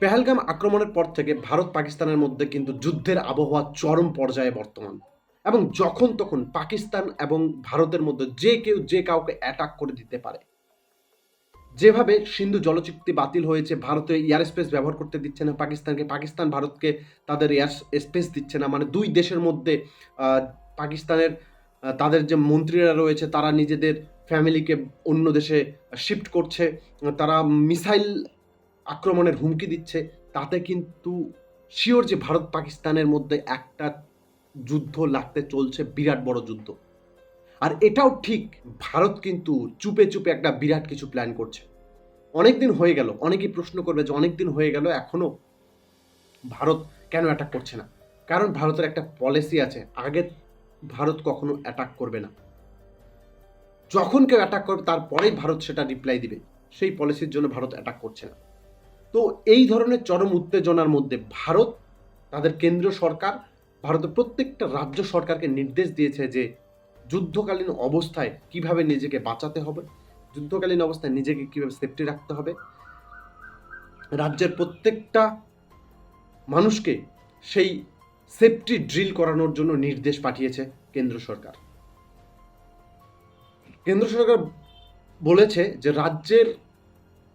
পেহেলগাম আক্রমণের পর থেকে ভারত পাকিস্তানের মধ্যে কিন্তু যুদ্ধের আবহাওয়া চরম পর্যায়ে বর্তমান। এবং যখন তখন পাকিস্তান এবং ভারতের মধ্যে যে কেউ যে কাউকে অ্যাটাক করে দিতে পারে। যেভাবে সিন্ধু জলচুক্তি বাতিল হয়েছে, ভারতে এয়ার স্পেস ব্যবহার করতে দিচ্ছে না পাকিস্তানকে, পাকিস্তান ভারতকে তাদের এয়ার স্পেস দিচ্ছে না। মানে দুই দেশের মধ্যে পাকিস্তানের তাদের যে মন্ত্রীরা রয়েছে, তারা নিজেদের ফ্যামিলিকে অন্য দেশে শিফট করছে। তারা মিসাইল আক্রমণের হুমকি দিচ্ছে, তাতে কিন্তু শিওর যে ভারত পাকিস্তানের মধ্যে একটা যুদ্ধ লাগতে চলছে, বিরাট বড় যুদ্ধ। আর এটাও ঠিক, ভারত কিন্তু চুপে চুপে একটা বিরাট কিছু প্ল্যান করছে। অনেক দিন হয়ে গেল, অনেকেই প্রশ্ন করবে যে অনেক দিন হয়ে গেল, এখনও ভারত কেন অ্যাটাক করছে না? কারণ ভারতের একটা পলিসি আছে, আগে ভারত কখনো অ্যাটাক করবে না। যখন কেউ অ্যাটাক করবে, তারপরেই ভারত সেটা রিপ্লাই দিবে। সেই পলিসির জন্য ভারত অ্যাটাক করছে না। তো এই ধরনের চরম উত্তেজনার মধ্যে ভারত, তাদের কেন্দ্রীয় সরকার, ভারতের প্রত্যেকটা রাজ্য সরকারকে নির্দেশ দিয়েছে যে যুদ্ধকালীন অবস্থায় কীভাবে নিজেকে বাঁচাতে হবে, যুদ্ধকালীন অবস্থায় নিজেকে কীভাবে সেফটি রাখতে হবে। রাজ্যের প্রত্যেকটা মানুষকে সেই সেফটি ড্রিল করানোর জন্য নির্দেশ পাঠিয়েছে কেন্দ্র সরকার। কেন্দ্র সরকার বলেছে যে রাজ্যের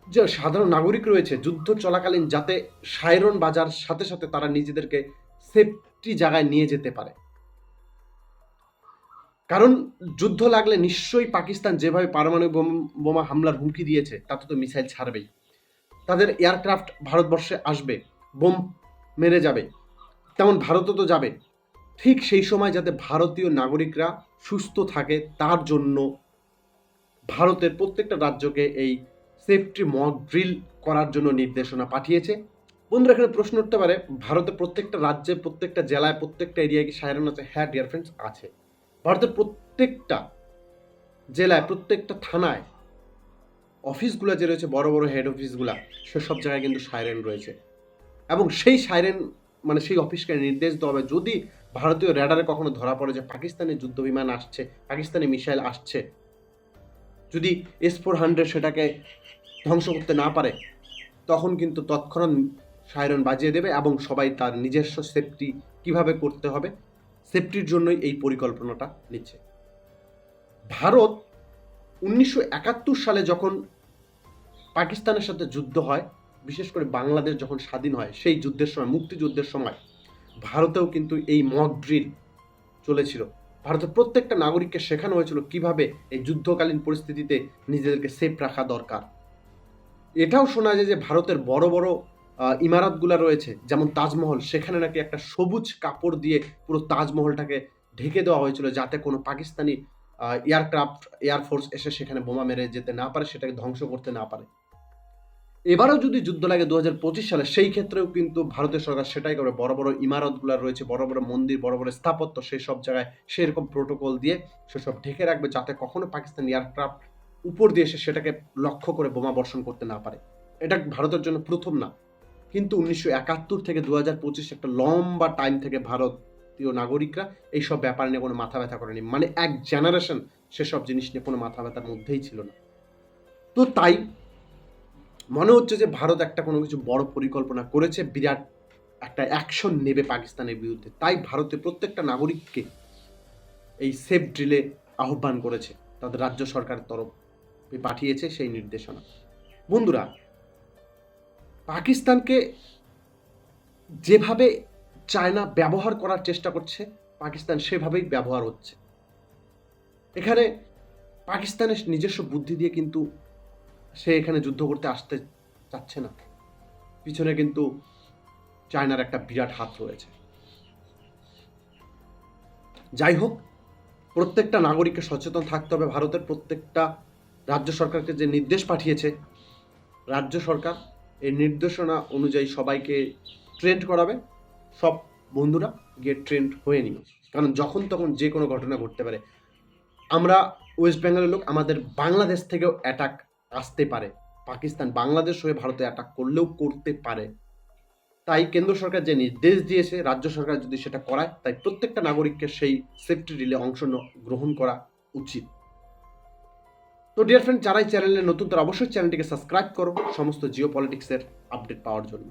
যে সাধারণ নাগরিক রয়েছে, যুদ্ধ চলাকালীন যাতে সাইরন বাজার সাথে সাথে তারা নিজেদেরকে সেফটি জায়গায় নিয়ে যেতে পারে। কারণ যুদ্ধ লাগলে নিশ্চয়ই পাকিস্তান যেভাবে পারমাণবিক বোম- হামলার হুমকি দিয়েছে, তাতে তো মিসাইল ছাড়বেই। তাদের এয়ারক্রাফট ভারতবর্ষে আসবে, বোম মেরে যাবে, তেমন ভারতও তো যাবে। ঠিক সেই সময় যাতে ভারতীয় নাগরিকরা সুস্থ থাকে, তার জন্য ভারতের প্রত্যেকটা রাজ্যকে এই সেফটি মক ড্রিল করার জন্য নির্দেশনা পাঠিয়েছে। বন্ধুরা, এখানে প্রশ্ন উঠতে পারে, ভারতের প্রত্যেকটা রাজ্যে, প্রত্যেকটা জেলায়, প্রত্যেকটা এরিয়ায় কি সাইরেন আছে? হ্যাঁ ডিয়ার ফ্রেন্ডস আছে। ভারতের প্রত্যেকটা জেলায়, প্রত্যেকটা থানায় অফিসগুলো যে রয়েছে, বড় বড় হেড অফিসগুলা সেসব জায়গায় কিন্তু সাইরেন রয়েছে। এবং সেই সাইরেন মানে সেই অফিসকে নির্দেশ দেওয়া হবে। যদি ভারতীয় র্যাডারে কখনো ধরা পড়ে যে পাকিস্তানি যুদ্ধ বিমান আসছে, পাকিস্তানি মিসাইল আসছে, যদি এস ফোর হান্ড্রেড সেটাকে ধ্বংস করতে না পারে, তখন কিন্তু তৎক্ষণাৎ সাইরন বাজিয়ে দেবে এবং সবাই তার নিজস্ব সেফটি কীভাবে করতে হবে সেফটির জন্যই এই পরিকল্পনাটা নিচ্ছে। ভারত উনিশশো একাত্তর সালে যখন পাকিস্তানের সাথে যুদ্ধ হয়, বিশেষ করে বাংলাদেশ যখন স্বাধীন হয়, সেই যুদ্ধের সময়, মুক্তিযুদ্ধের সময়, ভারতেও কিন্তু এই মক ড্রিল চলেছিল। ভারতের প্রত্যেকটা নাগরিককে শেখানো হয়েছিল কীভাবে এই যুদ্ধকালীন পরিস্থিতিতে নিজেদেরকে সেফ রাখা দরকার। এটাও শোনা যায় যে ভারতের বড় বড় ইমারতগুলা রয়েছে, যেমন তাজমহল, সেখানে নাকি একটা সবুজ কাপড় দিয়ে পুরো তাজমহলটাকে ঢেকে দেওয়া হয়েছিল যাতে কোনো পাকিস্তানি এয়ারক্রাফট এয়ারফোর্স এসে সেখানে বোমা মেরে যেতে না পারে, সেটাকে ধ্বংস করতে না পারে। এবারও যদি যুদ্ধ লাগে দু হাজার পঁচিশ সালে, সেই ক্ষেত্রেও কিন্তু ভারতের সরকার সেটাই করবে বড় বড় ইমারতগুলো রয়েছে, বড় বড় মন্দির, বড় বড় স্থাপত্য সেই সব জায়গায় সেরকম প্রোটোকল দিয়ে সেসব ঢেকে রাখবে যাতে কখনো পাকিস্তান এয়ারক্রাফট উপর দিয়ে এসে সেটাকে লক্ষ্য করে বোমা বর্ষণ করতে না পারে। এটা ভারতের জন্য প্রথম না। কিন্তু উনিশশো একাত্তর থেকে দু হাজার পঁচিশ একটা লম্বা টাইম থেকে ভারতীয় নাগরিকরা এইসব ব্যাপার নিয়ে কোনো মাথা ব্যথা করেনি। মানে এক জেনারেশন সেসব জিনিস নিয়ে কোনো মাথা ব্যথার মধ্যেই ছিল না। তো তাই মনে হচ্ছে যে ভারত একটা কোনো কিছু বড় পরিকল্পনা করেছে, বিরাট একটা অ্যাকশন নেবে পাকিস্তানের বিরুদ্ধে। তাই ভারতের প্রত্যেকটা নাগরিককে এই সেফ ড্রিলে আহ্বান করেছে তাদের রাজ্য সরকারের তরফে। পাঠিয়েছে সেই নির্দেশনা। বন্ধুরা, পাকিস্তানকে যেভাবে চায়না ব্যবহার করার চেষ্টা করছে, পাকিস্তান সেভাবেই ব্যবহার হচ্ছে। এখানে পাকিস্তানের নিজস্ব বুদ্ধি দিয়ে কিন্তু সে এখানে যুদ্ধ করতে আসতে চাচ্ছে না। পিছনে কিন্তু চায়নার একটা বিরাট হাত রয়েছে। যাই হোক, প্রত্যেকটা নাগরিককে সচেতন থাকতে হবে। ভারতের প্রত্যেকটা রাজ্য সরকারকে যে নির্দেশ পাঠিয়েছে, রাজ্য সরকার এই নির্দেশনা অনুযায়ী সবাইকে ট্রেন্ড করাবে। সব বন্ধুরা গিয়ে ট্রেন্ড হয়ে নিও কারণ যখন তখন যে কোনো ঘটনা ঘটতে পারে। আমরা ওয়েস্ট বেঙ্গলের লোক, আমাদের বাংলাদেশ থেকেও অ্যাটাক আসতে পারে। পাকিস্তান বাংলাদেশ হয়ে ভারতে অ্যাটাক করলেও করতে পারে। তাই কেন্দ্র সরকার যে নির্দেশ দিয়েছে, রাজ্য সরকার যদি সেটা করায়, তাই প্রত্যেকটা নাগরিককে সেই সেফটি ডিলে অংশ গ্রহণ করা উচিত। তো ডিয়ার ফ্রেন্ড যারাই চ্যানেলে নতুন, তারা অবশ্যই চ্যানেলটিকে সাবস্ক্রাইব করো। সমস্ত জিও পলিটিক্সের আপডেট পাওয়ার জন্য।